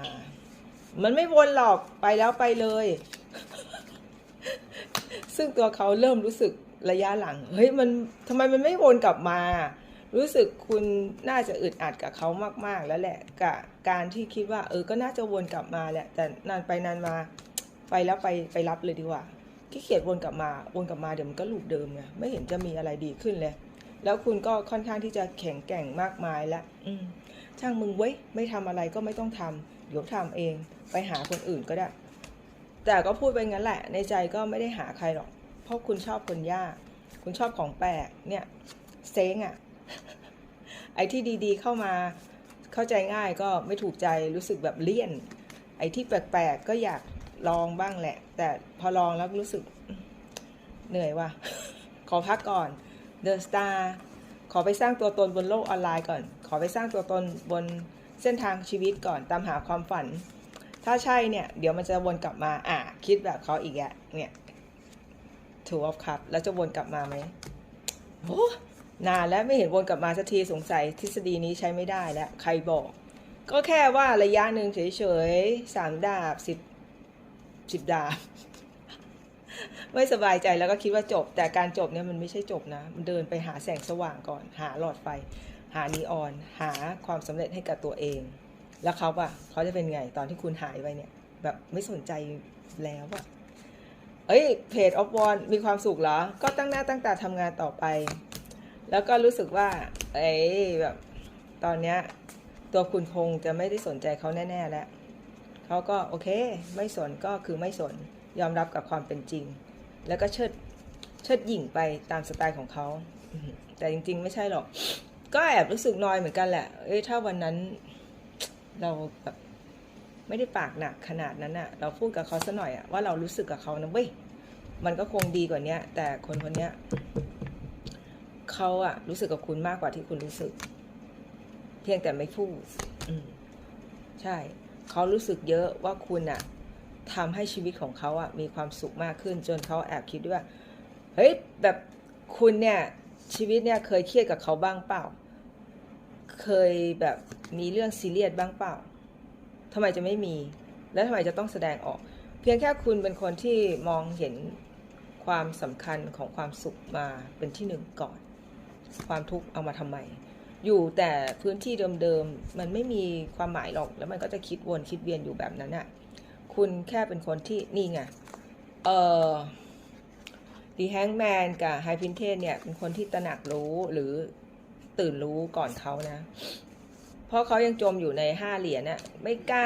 มามันไม่วนหรอกไปแล้วไปเลย ซึ่งตัวเขาเริ่มรู้สึกระยะหลัง เฮ้ยมันทำไมมันไม่วนกลับมา รู้สึกคุณน่าจะอึดอัดกับเขามาก ๆ แล้วแหละกับการที่คิดว่า เออก็น่าจะวนกลับมาแหละ แต่นานไปนานมา ไปแล้วไปไปรับเลยดีกว่าขี้เกียจวนกลับมาวนกลับมาเดี๋ยวมันก็ลูปเดิมไงไม่เห็นจะมีอะไรดีขึ้นเลย แล้วคุณก็ค่อนข้างที่จะแข็งแกร่งมากมายแล้วช่างมึงเว้ยไม่ทำอะไรก็ไม่ต้องทำ เดี๋ยวทำเอง ไปหาคนอื่นก็ได้ แต่ก็พูดไปงั้นแหละ ในใจก็ไม่ได้หาใครหรอก เพราะคุณชอบคนยาก คุณชอบของแปลก เนี่ย เซ้งอะ่ะ ไอ้ที่ดีๆเข้ามา เข้าใจง่ายก็ไม่ถูกใจ รู้สึกแบบเลี่ยน ไอ้ที่แปลกๆก็อยากลองบ้างแหละ แต่พอลองแล้วรู้สึกเหนื่อยว่ะ ขอพักก่อน The Star ขอไปสร้างตัวตนบนโลกออนไลน์ก่อน ขอไปสร้างตัวตนบน เส้นทางชีวิตก่อนตามหาความฝัน ถ้าใช่เนี่ย เดี๋ยวมันจะวนกลับมาอะคิดแบบเขาอีกอะเนี่ยถูกออฟคัพแล้วจะวนกลับมาไหมโอ้นานแล้วไม่เห็นวนกลับมาสักทีสงสัยทฤษฎีนี้ใช้ไม่ได้แล้ว ใครบอก ก็แค่ว่าระยะหนึ่งเฉยๆสามดาบสิบสิบดาบไม่สบายใจแล้วก็คิดว่าจบ แต่การจบเนี่ยมันไม่ใช่จบนะ มันเดินไปหาแสงสว่างก่อน หาหลอดไฟ หานีออน หาความสำเร็จให้กับตัวเอง แล้วเขาอะเขาจะเป็นไงตอนที่คุณหายไปเนี่ย แบบไม่สนใจแล้วอะเอ้ยเพจออฟวอนมีความสุขเหรอ ก็ตั้งหน้าตั้งตาทำงานต่อไป แล้วก็รู้สึกว่า เอ้ยแบบตอนเนี้ยตัวคุณคงจะไม่ได้สนใจเขาแน่ ๆ แล้วเขาก็โอเค ไม่สนก็คือไม่สนยอมรับกับความเป็นจริง แล้วก็เชิดเชิดหยิ่งไปตามสไตล์ของเขา แต่จริง ๆ ไม่ใช่หรอก ก็แอบรู้สึกนอยเหมือนกันแหละ เอ้ยถ้าวันนั้นเราแบบไม่ได้ปากหนักขนาดนั้นอะเราพูดกับเขาซะหน่อยอะว่าเรารู้สึกกับเขานะเว้ยมันก็คงดีกว่าเนี้ย แต่คนคนเนี้ยเขาอะรู้สึกกับคุณมากกว่าที่คุณรู้สึก เพียงแต่ไม่พูดอืมใช่ เขารู้สึกเยอะว่าคุณอะทำให้ชีวิตของเขาอะมีความสุขมากขึ้น จนเขาแอบคิดด้วยว่าเฮ้ยแบบคุณเนี่ย ชีวิตเนี่ยเคยเครียดกับเขาบ้างเปล่า เคยแบบมีเรื่องซีเรียสบ้างเปล่าทำไมจะไม่มี แล้วทำไมจะต้องแสดงออก เพียงแค่คุณเป็นคนที่มองเห็นความสำคัญของความสุขมาเป็นที่หนึ่งก่อน ความทุกข์เอามาทำไม อยู่แต่พื้นที่เดิมๆมันไม่มีความหมายหรอก แล้วมันก็จะคิดวนคิดเวียนอยู่แบบนั้นอะคุณแค่เป็นคนที่นี่ไง เออ ดีแฮงแมนกับไฮพินเทสเนี่ยเป็นคนที่ตระหนักรู้หรือตื่นรู้ก่อนเขานะ เพราะเขายังจมอยู่ในห้าเหรียญน่ะไม่กล้า